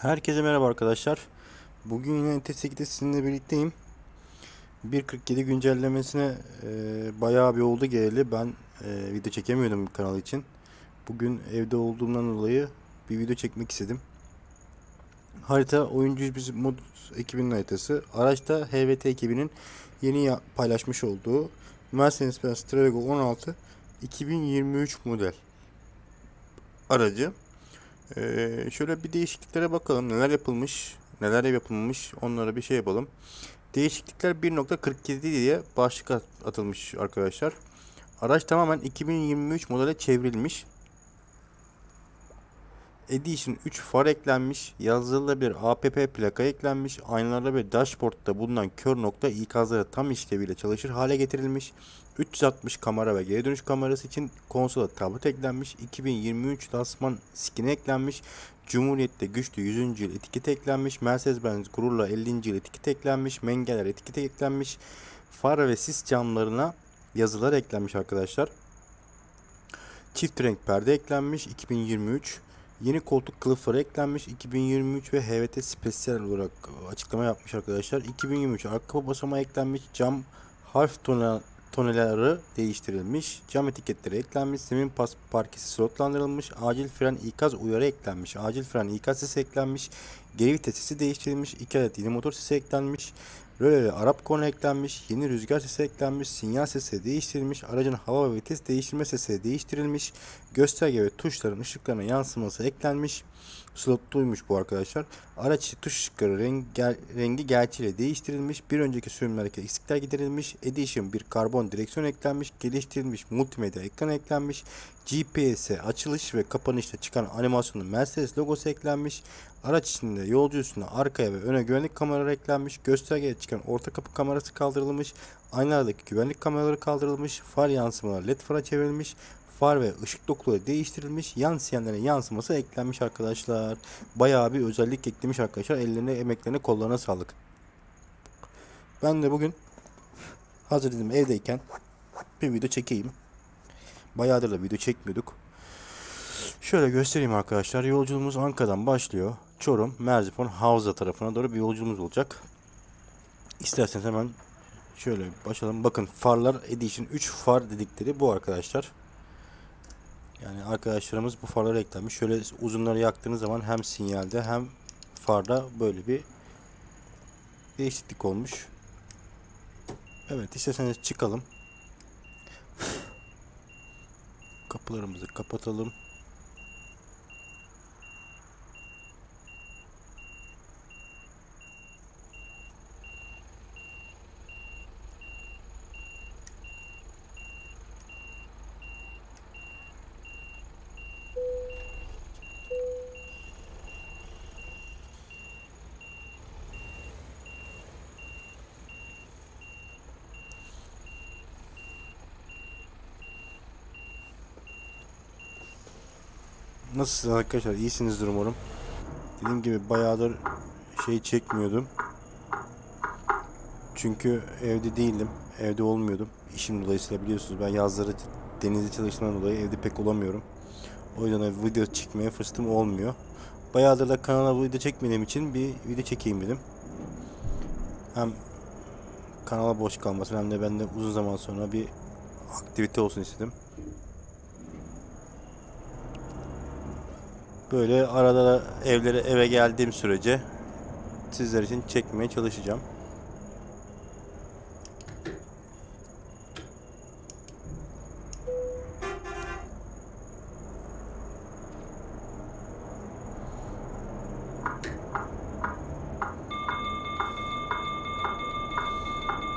Herkese merhaba arkadaşlar. Bugün yine NT8'de sizinle birlikteyim. 1.47 güncellemesine e, bayağı bir oldu geleli. Ben e, video çekemiyordum kanal için. Bugün evde olduğumdan dolayı bir video çekmek istedim. Harita oyuncu biz mod ekibinin haritası. Araçta HVT ekibinin yeni paylaşmış olduğu Mercedes-Benz Trago 16 2023 model aracı. Ee, şöyle bir değişikliklere bakalım. Neler yapılmış, neler yapılmamış onlara bir şey yapalım. Değişiklikler 1.47 diye başlık at- atılmış arkadaşlar. Araç tamamen 2023 modele çevrilmiş. Edition 3 far eklenmiş. Yazılı bir APP plaka eklenmiş. Aynalarda ve dashboardda bulunan kör nokta ikazları tam işleviyle çalışır hale getirilmiş. 360 kamera ve geri dönüş kamerası için konsola tablet eklenmiş. 2023 lansman skin'i eklenmiş. Cumhuriyet'te güçlü 100. yıl etiketi eklenmiş. Mercedes-Benz gururla 50. yıl etiketi eklenmiş. Mengeler etiketi eklenmiş. Far ve sis camlarına yazılar eklenmiş arkadaşlar. Çift renk perde eklenmiş 2023. Yeni koltuk kılıfları eklenmiş 2023 ve HVT spesiyel olarak açıklama yapmış arkadaşlar. 2023 arka basamağı eklenmiş. Cam harf tona, toneleri değiştirilmiş. Cam etiketleri eklenmiş. Zemin pas parkesi slotlandırılmış. Acil fren ikaz uyarı eklenmiş. Acil fren ikaz sesi eklenmiş. Geri vites sesi değiştirilmiş. 2 adet yeni motor sesi eklenmiş. Röle ve Arap konu eklenmiş. Yeni rüzgar sesi eklenmiş. Sinyal sesi değiştirilmiş. Aracın hava ve vites değiştirme sesi değiştirilmiş. Gösterge ve tuşların ışıklarına yansıması eklenmiş. Slotluymuş bu arkadaşlar. Araç tuş ışıkları rengi, ger- rengi gerçeğiyle değiştirilmiş. Bir önceki sürümlerdeki eksikler giderilmiş. Edition bir karbon direksiyon eklenmiş. Geliştirilmiş multimedya ekran eklenmiş. GPS'e açılış ve kapanışta çıkan animasyonun Mercedes logosu eklenmiş. Araç içinde yolcu üstüne arkaya ve öne güvenlik kameraları eklenmiş. Göstergeye çıkan orta kapı kamerası kaldırılmış. Aynalardaki güvenlik kameraları kaldırılmış. Far yansımaları led fara çevrilmiş. Far ve ışık dokuları değiştirilmiş. Yan sinyallerin yansıması eklenmiş arkadaşlar. Bayağı bir özellik eklemiş arkadaşlar. Ellerine, emeklerine, kollarına sağlık. Ben de bugün hazır dedim evdeyken bir video çekeyim. Bayağıdır da video çekmiyorduk. Şöyle göstereyim arkadaşlar. Yolculuğumuz Ankara'dan başlıyor. Çorum, Merzifon, Havza tarafına doğru bir yolculuğumuz olacak. İsterseniz hemen şöyle başlayalım. Bakın farlar Edition 3 far dedikleri bu arkadaşlar. Yani arkadaşlarımız bu farları eklenmiş. Şöyle uzunları yaktığınız zaman hem sinyalde hem farda böyle bir değişiklik olmuş. Evet isterseniz çıkalım. Kapılarımızı kapatalım. Nasılsınız arkadaşlar? İyisinizdir umarım. Dediğim gibi bayağıdır şey çekmiyordum. Çünkü evde değildim. Evde olmuyordum. İşim dolayısıyla biliyorsunuz ben yazları denizde çalıştığımdan dolayı evde pek olamıyorum. O yüzden de video çekmeye fırsatım olmuyor. Bayağıdır da kanala video çekmediğim için bir video çekeyim dedim. Hem kanala boş kalmasın hem de ben de uzun zaman sonra bir aktivite olsun istedim. Böyle arada da evlere eve geldiğim sürece sizler için çekmeye çalışacağım.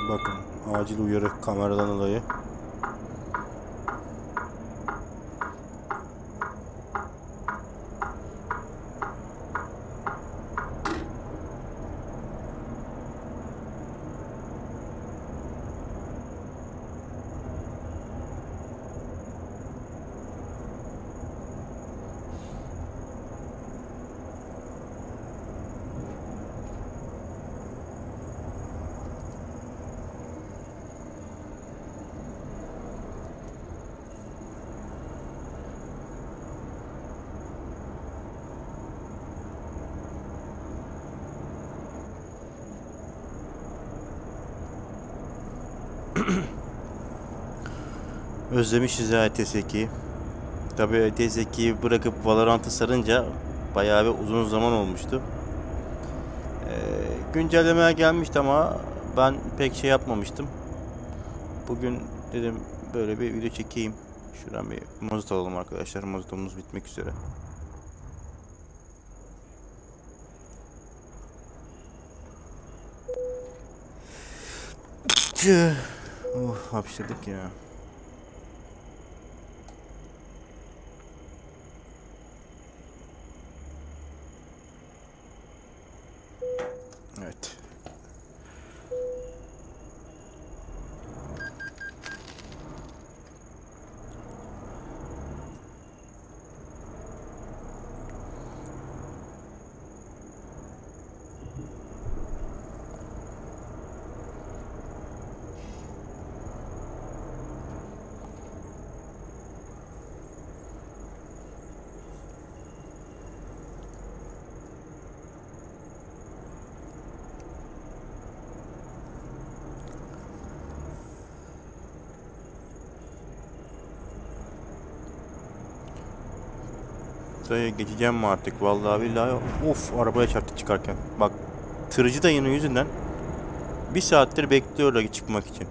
Bakın acil uyarı kameradan dolayı. Özlemişiz ya ETS2'yi. Tabii ETS2'yi bırakıp Valorant'ı sarınca bayağı bir uzun zaman olmuştu. Ee, güncellemeye gelmişti ama ben pek şey yapmamıştım. Bugün dedim böyle bir video çekeyim. Şuradan bir mazot alalım arkadaşlar. Mazotumuz bitmek üzere. Tüh. Hapşırdık ya. Evet. Dayı geçeceğim mi artık? Vallahi billahi of arabaya çarptı çıkarken. Bak tırcı dayının yüzünden bir saattir bekliyorlar çıkmak için.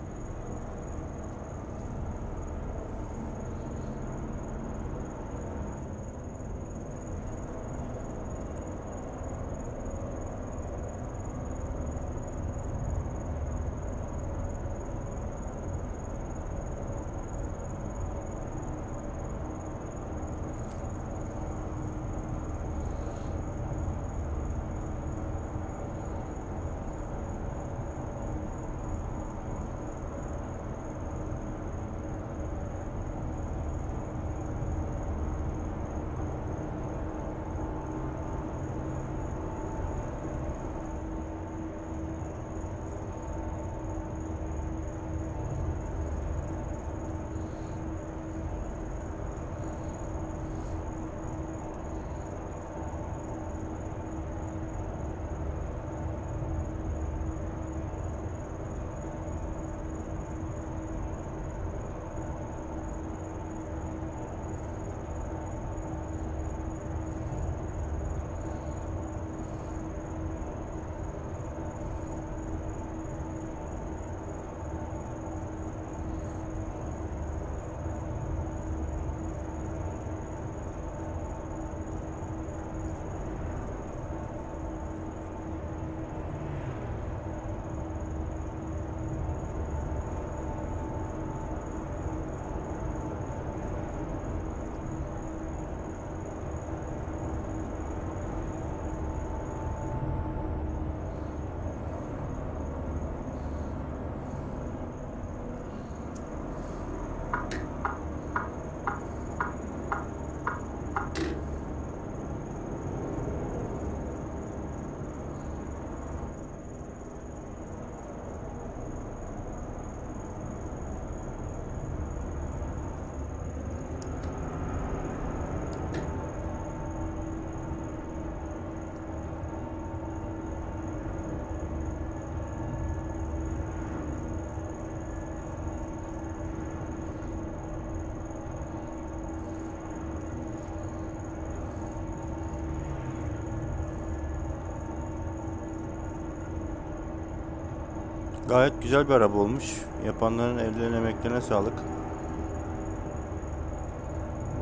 Gayet güzel bir araba olmuş. Yapanların ellerine emeklerine sağlık.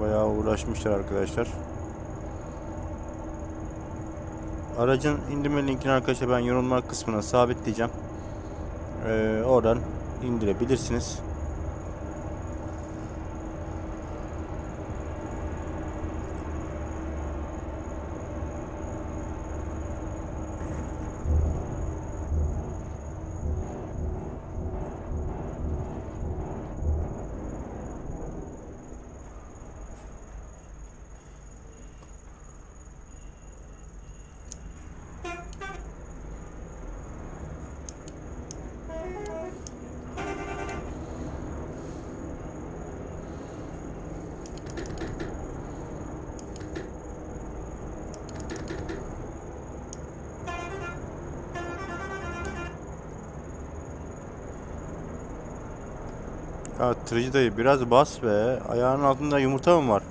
Bayağı uğraşmışlar arkadaşlar. Aracın indirme linkini arkadaşlar ben yorumlar kısmına sabitleyeceğim. Ee, oradan indirebilirsiniz. Ya dayı biraz bas be. Ayağının altında yumurta mı var?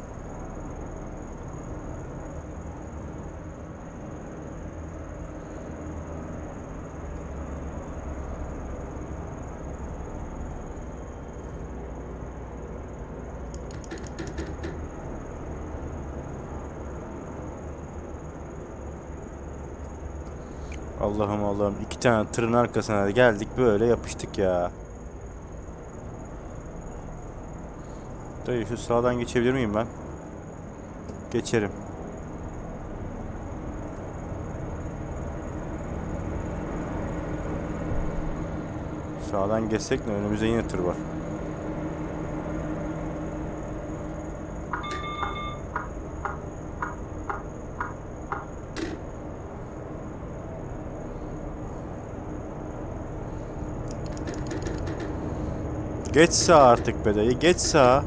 Allah'ım Allah'ım iki tane tırın arkasına geldik böyle yapıştık ya. Dayı şu sağdan geçebilir miyim ben? Geçerim. Sağdan geçsek ne önümüzde yine tır var. Geç sağa artık be dayı. Geç sağa.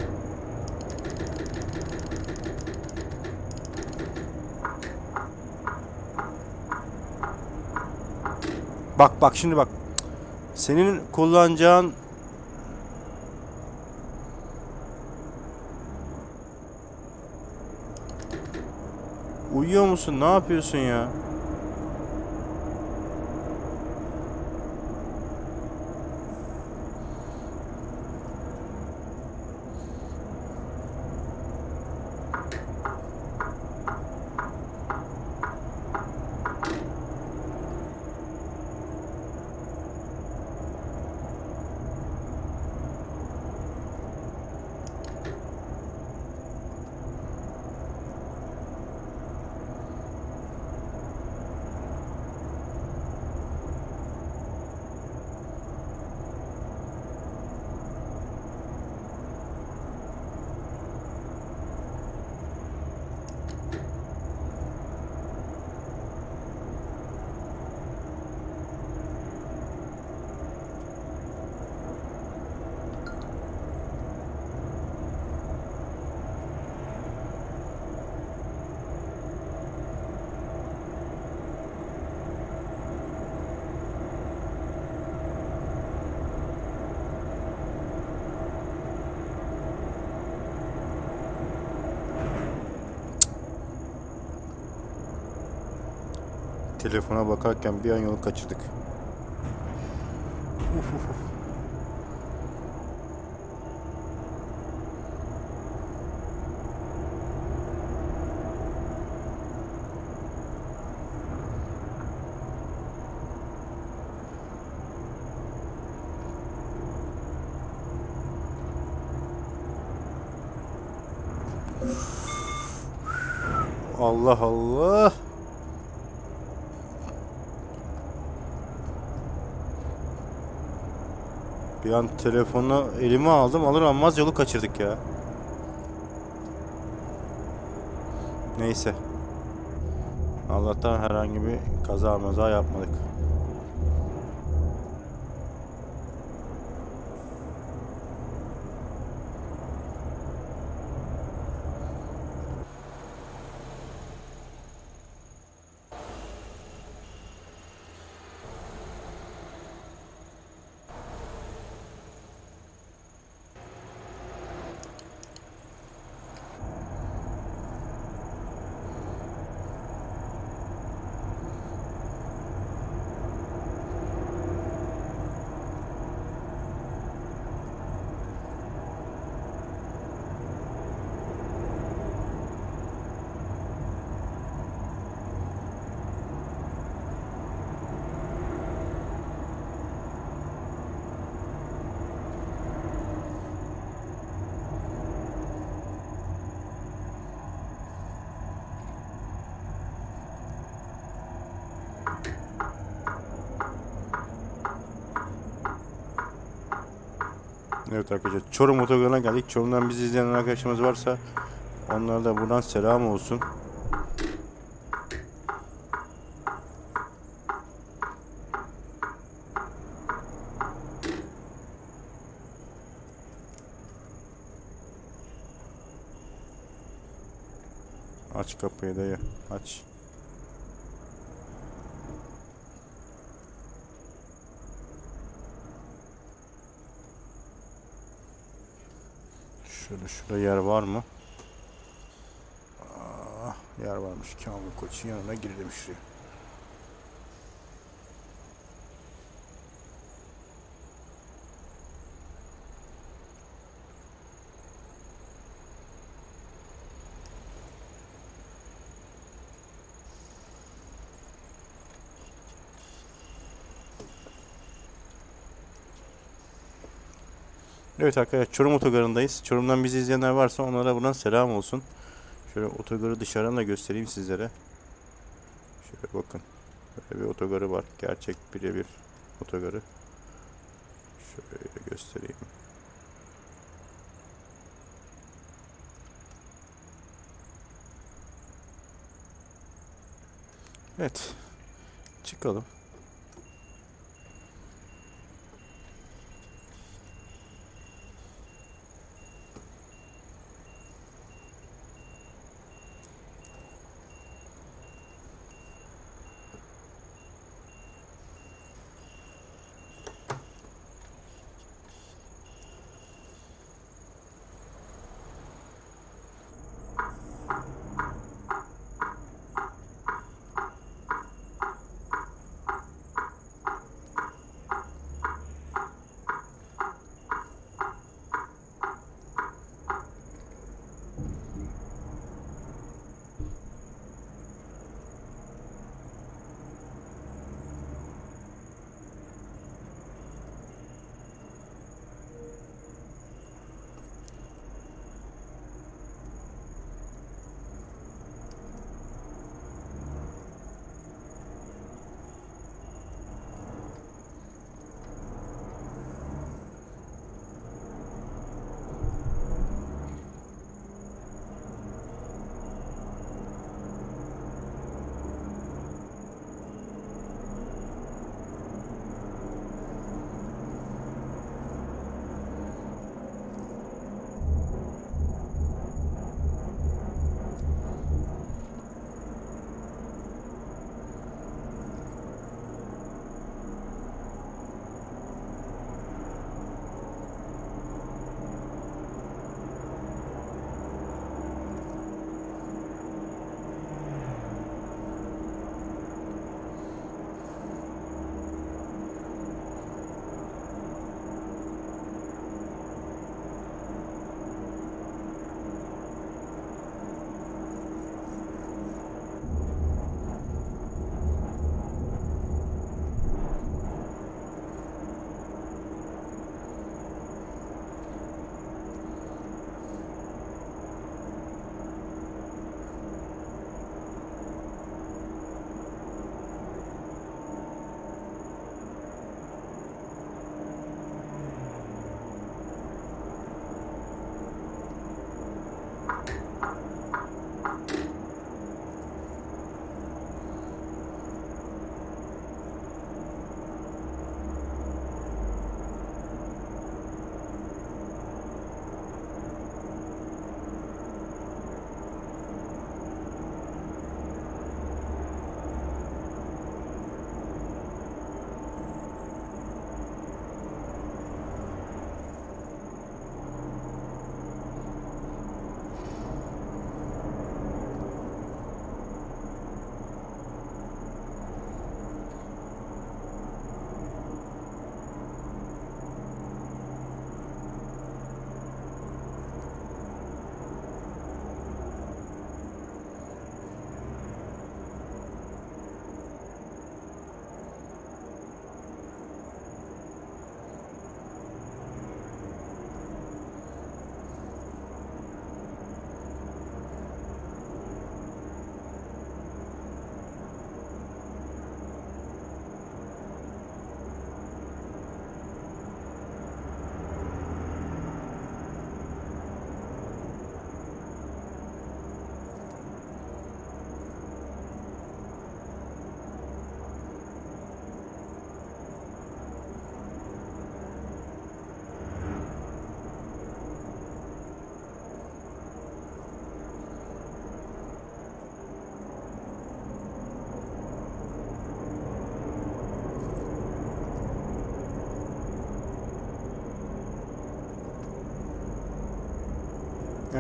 Bak bak şimdi bak. Senin kullanacağın Uyuyor musun? Ne yapıyorsun ya? Telefona bakarken bir an yolu kaçırdık. Uf, uf, uf. Allah Allah. Bir an telefonu elime aldım alır almaz yolu kaçırdık ya. Neyse. Allah'tan herhangi bir kaza maza yapmadık. Evet arkadaşlar Çorum otogarına geldik. Çorum'dan bizi izleyen arkadaşımız varsa onlara da buradan selam olsun. Aç kapıyı dayı. Aç. Şurada yer var mı? Ah, yer varmış. Kamil Koç'un yanına girelim şuraya. Evet arkadaşlar Çorum Otogarı'ndayız. Çorum'dan bizi izleyenler varsa onlara buradan selam olsun. Şöyle otogarı dışarıdan da göstereyim sizlere. Şöyle bakın. Böyle bir otogarı var. Gerçek birebir otogarı. Şöyle göstereyim. Evet. Çıkalım.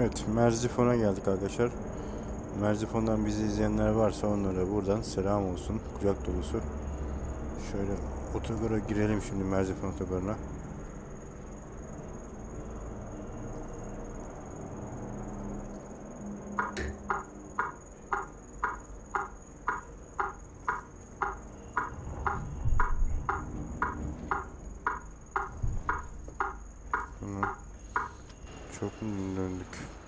Evet, Merzifon'a geldik arkadaşlar. Merzifon'dan bizi izleyenler varsa onlara buradan selam olsun. Kucak dolusu. Şöyle otogara girelim şimdi Merzifon otogarına. Çok mu döndük?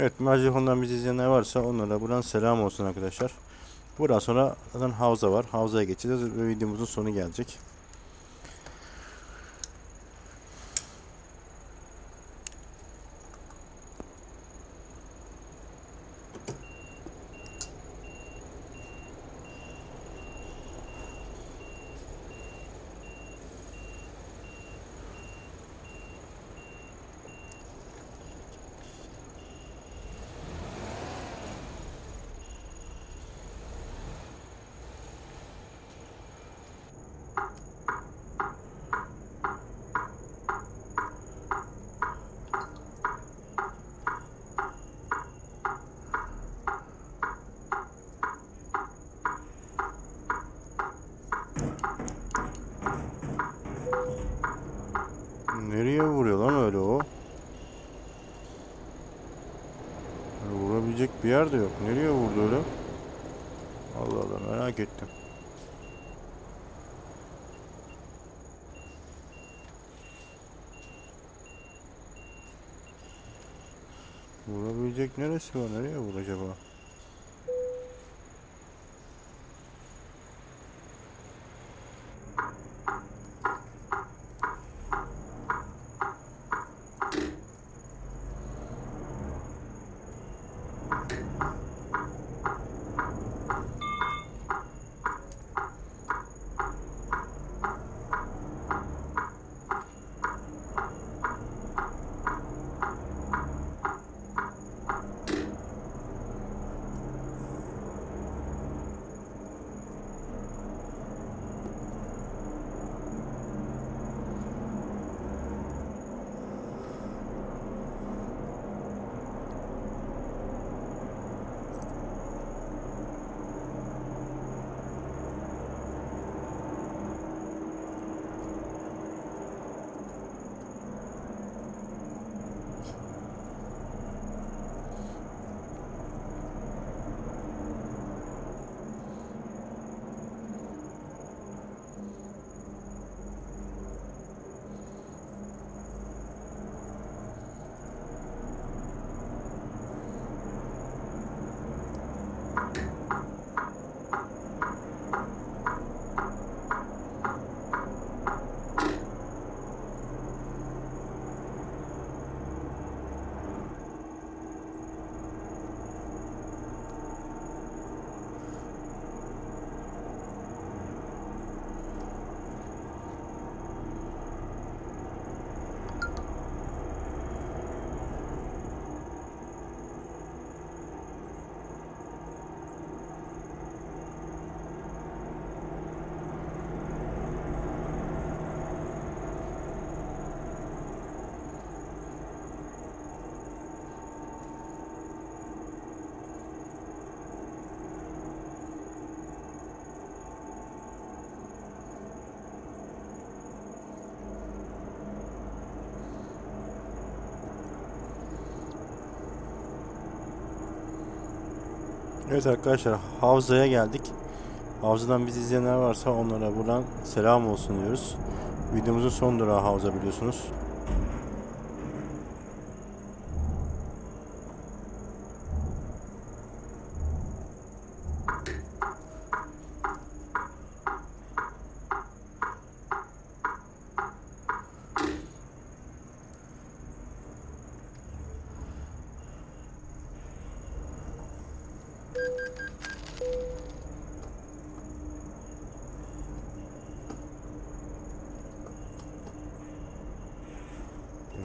Evet, Merzifon'dan bizi izleyenler varsa onlara buradan selam olsun arkadaşlar. Buradan sonra zaten havza var. Havzaya geçeceğiz ve videomuzun sonu gelecek. Nereye vuruyor lan öyle o? Ya Vurabilecek bir yer de yok. Nereye vurdu öyle? Allah Allah merak ettim. Vurabilecek neresi var? Nereye vur acaba? Evet arkadaşlar havzaya geldik. Havzadan bizi izleyenler varsa onlara buradan selam olsun diyoruz. Videomuzun son durağı havza biliyorsunuz.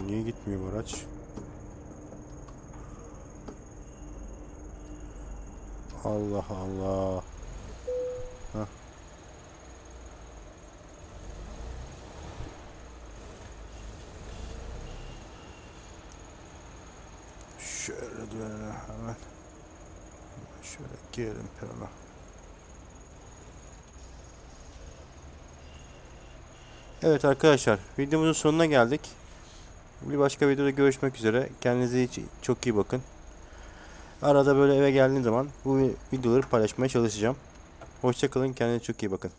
Niye gitmiyor bu araç? Allah Allah. Hah. Şöyle dönelim hemen. Şöyle girelim perona. Evet arkadaşlar videomuzun sonuna geldik. Bir başka videoda görüşmek üzere. Kendinize çok iyi bakın. Arada böyle eve geldiğim zaman bu videoları paylaşmaya çalışacağım. Hoşçakalın. Kendinize çok iyi bakın.